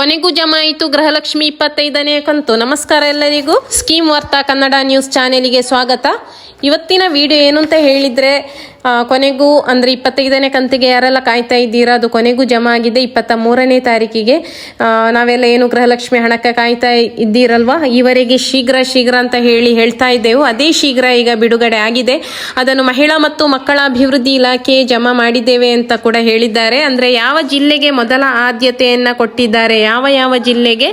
ಕೊನೆಗೂ ಜಮಾಯಿತು ಗೃಹಲಕ್ಷ್ಮಿ ಇಪ್ಪತ್ತೈದನೇ ಕಂತು. ನಮಸ್ಕಾರ ಎಲ್ಲರಿಗೂ. ಸ್ಕೀಮ್ ವಾರ್ತಾ ಕನ್ನಡ ನ್ಯೂಸ್ ಚಾನೆಲ್ಗೆ ಸ್ವಾಗತ. ಇವತ್ತಿನ ವಿಡಿಯೋ ಏನು ಅಂತ ಹೇಳಿದ್ರೆ ಕೊನೆಗೂ ಅಂದರೆ ಇಪ್ಪತ್ತೈದನೇ ಕಂತಿಗೆ ಯಾರೆಲ್ಲ ಕಾಯ್ತಾ ಇದ್ದೀರಾ? ಅದು ಕೊನೆಗೂ ಜಮಾ ಆಗಿದೆ. ಇಪ್ಪತ್ತ ಮೂರನೇ ತಾರೀಕಿಗೆ ನಾವೆಲ್ಲ ಏನು ಗೃಹಲಕ್ಷ್ಮಿ ಹಣಕ್ಕೆ ಕಾಯ್ತಾ ಇದ್ದೀರಲ್ವಾ? ಈವರೆಗೆ ಶೀಘ್ರ ಶೀಘ್ರ ಅಂತ ಹೇಳಿ ಹೇಳ್ತಾ ಇದ್ದೆವು. ಅದೇ ಶೀಘ್ರ ಈಗ ಬಿಡುಗಡೆ ಆಗಿದೆ. ಅದನ್ನು ಮಹಿಳಾ ಮತ್ತು ಮಕ್ಕಳ ಅಭಿವೃದ್ಧಿ ಇಲಾಖೆ ಜಮಾ ಮಾಡಿದ್ದೇವೆ ಅಂತ ಕೂಡ ಹೇಳಿದ್ದಾರೆ. ಅಂದರೆ ಯಾವ ಜಿಲ್ಲೆಗೆ ಮೊದಲ ಆದ್ಯತೆಯನ್ನು ಕೊಟ್ಟಿದ್ದಾರೆ, ಯಾವ ಯಾವ ಜಿಲ್ಲೆಗೆ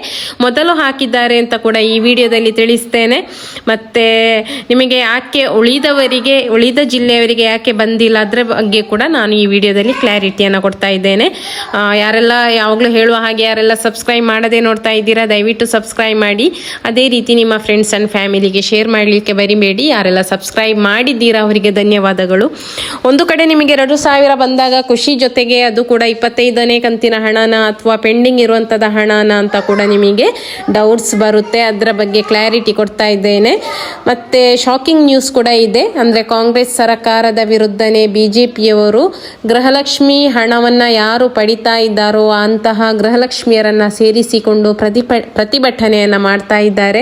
ಮೊದಲು ಹಾಕಿದ್ದಾರೆ ಅಂತ ಕೂಡ ಈ ವಿಡಿಯೋದಲ್ಲಿ ತಿಳಿಸ್ತೇನೆ. ಮತ್ತೆ ನಿಮಗೆ ಯಾಕೆ ಉಳಿದವರಿಗೆ, ಉಳಿದ ಜಿಲ್ಲೆಯವರಿಗೆ ಯಾಕೆ ಬಂದಿಲ್ಲ ಅದ್ರ ಬಗ್ಗೆ ಕೂಡ ನಾನು ಈ ವಿಡಿಯೋದಲ್ಲಿ ಕ್ಲಾರಿಟಿಯನ್ನು ಕೊಡ್ತಾ ಇದ್ದೇನೆ. ಯಾರೆಲ್ಲ ಯಾವಾಗಲೂ ಹೇಳುವ ಹಾಗೆ ಯಾರೆಲ್ಲ ಸಬ್ಸ್ಕ್ರೈಬ್ ಮಾಡದೆ ನೋಡ್ತಾ ಇದ್ದೀರಾ, ದಯವಿಟ್ಟು ಸಬ್ಸ್ಕ್ರೈಬ್ ಮಾಡಿ. ಅದೇ ರೀತಿ ನಿಮ್ಮ ಫ್ರೆಂಡ್ಸ್ ಆ್ಯಂಡ್ ಫ್ಯಾಮಿಲಿಗೆ ಶೇರ್ ಮಾಡಲಿಕ್ಕೆ ಬರಿಬೇಡಿ. ಯಾರೆಲ್ಲ ಸಬ್ಸ್ಕ್ರೈಬ್ ಮಾಡಿದ್ದೀರಾ, ಅವರಿಗೆ ಧನ್ಯವಾದಗಳು. ಒಂದು ಕಡೆ ನಿಮಗೆ ಎರಡು ಸಾವಿರ ಬಂದಾಗ ಖುಷಿ ಜೊತೆಗೆ ಅದು ಕೂಡ ಇಪ್ಪತ್ತೈದನೇ ಕಂತಿನ ಹಣನ ಅಥವಾ ಪೆಂಡಿಂಗ್ ಇರುವಂಥದ್ದ ಹಣನ ಅಂತ ಕೂಡ ನಿಮಗೆ ಡೌಟ್ಸ್ ಬರುತ್ತೆ. ಅದರ ಬಗ್ಗೆ ಕ್ಲಾರಿಟಿ ಕೊಡ್ತಾ ಇದ್ದೇನೆ. ಮತ್ತು ಶಾಕಿಂಗ್ ನ್ಯೂಸ್ ಕೂಡ ಇದೆ. ಅಂದರೆ ಕಾಂಗ್ರೆಸ್ ಸರ್ಕಾರದ ವಿರುದ್ಧನೇ ಬಿಜೆಪಿಯವರು ಗೃಹಲಕ್ಷ್ಮಿ ಹಣವನ್ನು ಯಾರು ಪಡಿತಾ ಇದ್ದಾರೋ ಅಂತಹ ಗೃಹಲಕ್ಷ್ಮಿಯರನ್ನು ಸೇರಿಸಿಕೊಂಡು ಪ್ರತಿಭ ಪ್ರತಿಭಟನೆಯನ್ನು ಮಾಡ್ತಾ ಇದ್ದಾರೆ.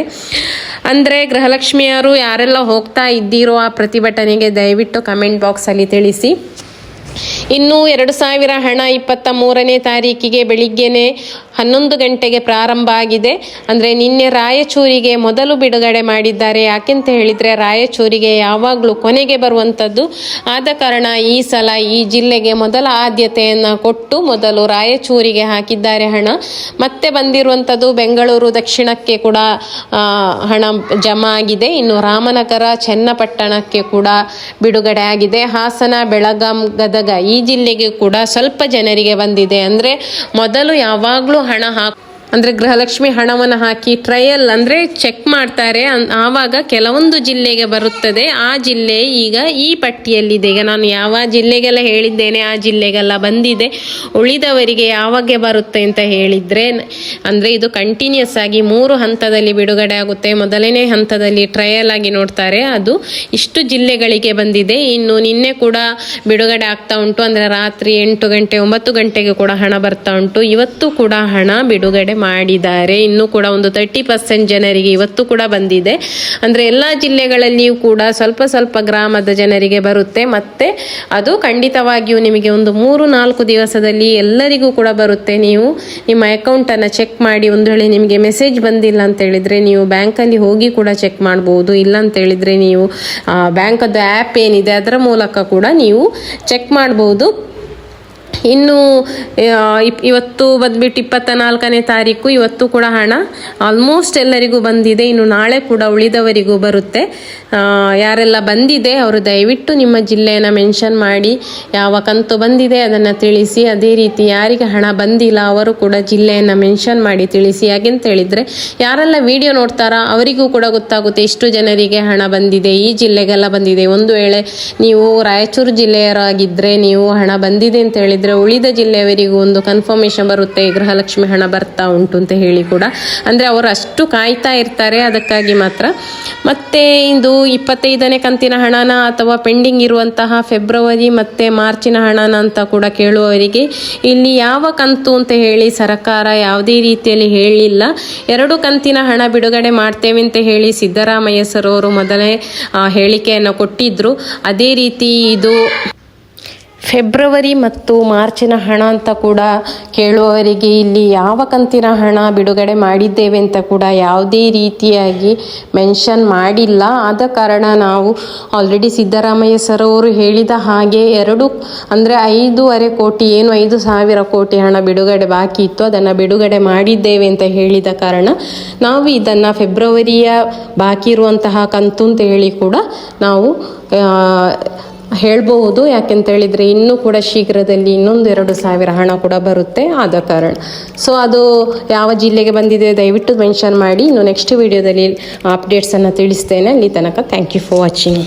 ಅಂದರೆ ಗೃಹಲಕ್ಷ್ಮಿಯರು ಯಾರೆಲ್ಲ ಹೋಗ್ತಾ ಇದ್ದೀರೋ ಆ ಪ್ರತಿಭಟನೆಗೆ ದಯವಿಟ್ಟು ಕಮೆಂಟ್ ಬಾಕ್ಸಲ್ಲಿ ತಿಳಿಸಿ. ಇನ್ನು ಎರಡು ಸಾವಿರ ಹಣ ಇಪ್ಪತ್ತ ಮೂರನೇ ತಾರೀಕಿಗೆ ಬೆಳಿಗ್ಗೆನೆ ಹನ್ನೊಂದು ಗಂಟೆಗೆ ಪ್ರಾರಂಭ ಆಗಿದೆ. ಅಂದರೆ ನಿನ್ನೆ ರಾಯಚೂರಿಗೆ ಮೊದಲು ಬಿಡುಗಡೆ ಮಾಡಿದ್ದಾರೆ. ಯಾಕೆಂತ ಹೇಳಿದರೆ ರಾಯಚೂರಿಗೆ ಯಾವಾಗಲೂ ಕೊನೆಗೆ ಬರುವಂಥದ್ದು ಆದ ಕಾರಣ ಈ ಸಲ ಈ ಜಿಲ್ಲೆಗೆ ಮೊದಲ ಆದ್ಯತೆಯನ್ನು ಕೊಟ್ಟು ಮೊದಲು ರಾಯಚೂರಿಗೆ ಹಾಕಿದ್ದಾರೆ ಹಣ. ಮತ್ತೆ ಬಂದಿರುವಂಥದ್ದು ಬೆಂಗಳೂರು ದಕ್ಷಿಣಕ್ಕೆ ಕೂಡ ಹಣ ಜಮಾ ಆಗಿದೆ. ಇನ್ನು ರಾಮನಗರ, ಚನ್ನಪಟ್ಟಣಕ್ಕೆ ಕೂಡ ಬಿಡುಗಡೆ ಆಗಿದೆ. ಹಾಸನ, ಬೆಳಗಾಂ, ಗದಗ ಈ ಜಿಲ್ಲೆಗೆ ಕೂಡ ಸ್ವಲ್ಪ ಜನರಿಗೆ ಬಂದಿದೆ. ಅಂದರೆ ಮೊದಲು ಯಾವಾಗಲೂ ಹಣ ಹಾಕ್ ಅಂದರೆ ಗೃಹಲಕ್ಷ್ಮಿ ಹಣವನ್ನು ಹಾಕಿ ಟ್ರಯಲ್ ಅಂದರೆ ಚೆಕ್ ಮಾಡ್ತಾರೆ. ಆವಾಗ ಕೆಲವೊಂದು ಜಿಲ್ಲೆಗೆ ಬರುತ್ತದೆ. ಆ ಜಿಲ್ಲೆ ಈಗ ಈ ಪಟ್ಟಿಯಲ್ಲಿದೆ. ಈಗ ನಾನು ಯಾವ ಜಿಲ್ಲೆಗೆಲ್ಲ ಹೇಳಿದ್ದೇನೆ, ಆ ಜಿಲ್ಲೆಗೆಲ್ಲ ಬಂದಿದೆ. ಉಳಿದವರಿಗೆ ಯಾವಾಗ ಬರುತ್ತೆ ಅಂತ ಹೇಳಿದರೆ, ಅಂದರೆ ಇದು ಕಂಟಿನ್ಯೂಸ್ ಆಗಿ ಮೂರು ಹಂತದಲ್ಲಿ ಬಿಡುಗಡೆ ಆಗುತ್ತೆ. ಮೊದಲನೇ ಹಂತದಲ್ಲಿ ಟ್ರಯಲ್ ಆಗಿ ನೋಡ್ತಾರೆ. ಅದು ಇಷ್ಟು ಜಿಲ್ಲೆಗಳಿಗೆ ಬಂದಿದೆ. ಇನ್ನು ನಿನ್ನೆ ಕೂಡ ಬಿಡುಗಡೆ ಆಗ್ತಾ ಉಂಟು. ಅಂದರೆ ರಾತ್ರಿ ಎಂಟು ಗಂಟೆ, ಒಂಬತ್ತು ಗಂಟೆಗೆ ಕೂಡ ಹಣ ಬರ್ತಾ ಉಂಟು. ಇವತ್ತು ಕೂಡ ಹಣ ಬಿಡುಗಡೆ ಮಾಡಿದ್ದಾರೆ. ಇನ್ನು ಕೂಡ ಒಂದು ತರ್ಟಿ ಪರ್ಸೆಂಟ್ ಜನರಿಗೆ ಇವತ್ತು ಕೂಡ ಬಂದಿದೆ. ಅಂದರೆ ಎಲ್ಲ ಜಿಲ್ಲೆಗಳಲ್ಲಿಯೂ ಕೂಡ ಸ್ವಲ್ಪ ಸ್ವಲ್ಪ ಗ್ರಾಮದ ಜನರಿಗೆ ಬರುತ್ತೆ. ಮತ್ತೆ ಅದು ಖಂಡಿತವಾಗಿಯೂ ನಿಮಗೆ ಒಂದು ಮೂರು ನಾಲ್ಕು ದಿವಸದಲ್ಲಿ ಎಲ್ಲರಿಗೂ ಕೂಡ ಬರುತ್ತೆ. ನೀವು ನಿಮ್ಮ ಅಕೌಂಟನ್ನು ಚೆಕ್ ಮಾಡಿ ಒಂದು ವೇಳೆ ನಿಮಗೆ ಮೆಸೇಜ್ ಬಂದಿಲ್ಲ ಅಂತ ಹೇಳಿದರೆ ನೀವು ಬ್ಯಾಂಕಲ್ಲಿ ಹೋಗಿ ಕೂಡ ಚೆಕ್ ಮಾಡ್ಬೋದು. ಇಲ್ಲ ಅಂತ ಹೇಳಿದರೆ ನೀವು ಬ್ಯಾಂಕದ್ದು ಆ್ಯಪ್ ಏನಿದೆ ಅದರ ಮೂಲಕ ಕೂಡ ನೀವು ಚೆಕ್ ಮಾಡ್ಬೋದು. ಇನ್ನು ಇವತ್ತು ಬಂದ್ಬಿಟ್ಟು ಇಪ್ಪತ್ತ ನಾಲ್ಕನೇ ತಾರೀಕು, ಇವತ್ತು ಕೂಡ ಹಣ ಆಲ್ಮೋಸ್ಟ್ ಎಲ್ಲರಿಗೂ ಬಂದಿದೆ. ಇನ್ನು ನಾಳೆ ಕೂಡ ಉಳಿದವರಿಗೂ ಬರುತ್ತೆ. ಯಾರೆಲ್ಲ ಬಂದಿದೆ, ಅವರು ದಯವಿಟ್ಟು ನಿಮ್ಮ ಜಿಲ್ಲೆಯನ್ನು ಮೆನ್ಷನ್ ಮಾಡಿ, ಯಾವ ಕಂತು ಬಂದಿದೆ ಅದನ್ನು ತಿಳಿಸಿ. ಅದೇ ರೀತಿ ಯಾರಿಗೆ ಹಣ ಬಂದಿಲ್ಲ, ಅವರು ಕೂಡ ಜಿಲ್ಲೆಯನ್ನು ಮೆನ್ಷನ್ ಮಾಡಿ ತಿಳಿಸಿ. ಯಾಕೆಂತ ಹೇಳಿದರೆ, ಯಾರೆಲ್ಲ ವಿಡಿಯೋ ನೋಡ್ತಾರಾ, ಅವರಿಗೂ ಕೂಡ ಗೊತ್ತಾಗುತ್ತೆ ಎಷ್ಟು ಜನರಿಗೆ ಹಣ ಬಂದಿದೆ, ಈ ಜಿಲ್ಲೆಗೆಲ್ಲ ಬಂದಿದೆ. ಒಂದು ವೇಳೆ ನೀವು ರಾಯಚೂರು ಜಿಲ್ಲೆಯರಾಗಿದ್ದರೆ ನೀವು ಹಣ ಬಂದಿದೆ ಅಂತ ಹೇಳಿದರೆ ಉಳಿದ ಜಿಲ್ಲೆಯವರಿಗೂ ಒಂದು ಕನ್ಫರ್ಮೇಷನ್ ಬರುತ್ತೆ ಗೃಹಲಕ್ಷ್ಮಿ ಹಣ ಬರ್ತಾ ಉಂಟು ಅಂತ ಹೇಳಿ ಕೂಡ. ಅಂದರೆ ಅವರು ಅಷ್ಟು ಕಾಯ್ತಾ ಇರ್ತಾರೆ, ಅದಕ್ಕಾಗಿ ಮಾತ್ರ. ಮತ್ತೆ ಇಂದು ಇಪ್ಪತ್ತೈದನೇ ಕಂತಿನ ಹಣನ ಅಥವಾ ಪೆಂಡಿಂಗ್ ಇರುವಂತಹ ಫೆಬ್ರವರಿ ಮತ್ತು ಮಾರ್ಚಿನ ಹಣನ ಅಂತ ಕೂಡ ಕೇಳುವವರಿಗೆ ಇಲ್ಲಿ ಯಾವ ಕಂತು ಅಂತ ಹೇಳಿ ಸರ್ಕಾರ ಯಾವುದೇ ರೀತಿಯಲ್ಲಿ ಹೇಳಿಲ್ಲ. ಎರಡು ಕಂತಿನ ಹಣ ಬಿಡುಗಡೆ ಮಾಡ್ತೇವೆ ಅಂತ ಹೇಳಿ ಸಿದ್ದರಾಮಯ್ಯ ಸರ್ ಅವರು ಮೊದಲೇ ಹೇಳಿಕೆಯನ್ನು ಕೊಟ್ಟಿದ್ರು. ಅದೇ ರೀತಿ ಇದು ಫೆಬ್ರವರಿ ಮತ್ತು ಮಾರ್ಚಿನ ಹಣ ಅಂತ ಕೂಡ ಕೇಳುವವರಿಗೆ ಇಲ್ಲಿ ಯಾವ ಕಂತಿನ ಹಣ ಬಿಡುಗಡೆ ಮಾಡಿದ್ದೇವೆ ಅಂತ ಕೂಡ ಯಾವುದೇ ರೀತಿಯಾಗಿ ಮೆನ್ಷನ್ ಮಾಡಿಲ್ಲ. ಆದ ಕಾರಣ ನಾವು ಆಲ್ರೆಡಿ ಸಿದ್ದರಾಮಯ್ಯ ಸರ್ ಅವರು ಹೇಳಿದ ಹಾಗೆ ಎರಡು, ಅಂದರೆ ಐದೂವರೆ ಕೋಟಿ ಏನು ಐದು ಸಾವಿರ ಕೋಟಿ ಹಣ ಬಿಡುಗಡೆ ಬಾಕಿ ಇತ್ತು. ಅದನ್ನು ಬಿಡುಗಡೆ ಮಾಡಿದ್ದೇವೆ ಅಂತ ಹೇಳಿದ ಕಾರಣ ನಾವು ಇದನ್ನು ಫೆಬ್ರವರಿಯ ಬಾಕಿ ಇರುವಂತಹ ಕಂತು ಅಂತ ಹೇಳಿ ಕೂಡ ನಾವು ಹೇಳ್ಬಹುದು. ಯಾಕೆಂತ ಹೇಳಿದರೆ ಇನ್ನೂ ಕೂಡ ಶೀಘ್ರದಲ್ಲಿ ಇನ್ನೊಂದು ಎರಡು ಸಾವಿರ ಹಣ ಕೂಡ ಬರುತ್ತೆ ಆದ ಕಾರಣ. ಸೊ ಅದು ಯಾವ ಜಿಲ್ಲೆಗೆ ಬಂದಿದೆ ದಯವಿಟ್ಟು ಮೆನ್ಷನ್ ಮಾಡಿ. ಇನ್ನು ನೆಕ್ಸ್ಟ್ ವಿಡಿಯೋದಲ್ಲಿ ಅಪ್ಡೇಟ್ಸನ್ನು ತಿಳಿಸ್ತೇನೆ. ಅಲ್ಲಿ ತನಕ ಥ್ಯಾಂಕ್ ಯು ಫಾರ್ ವಾಚಿಂಗ್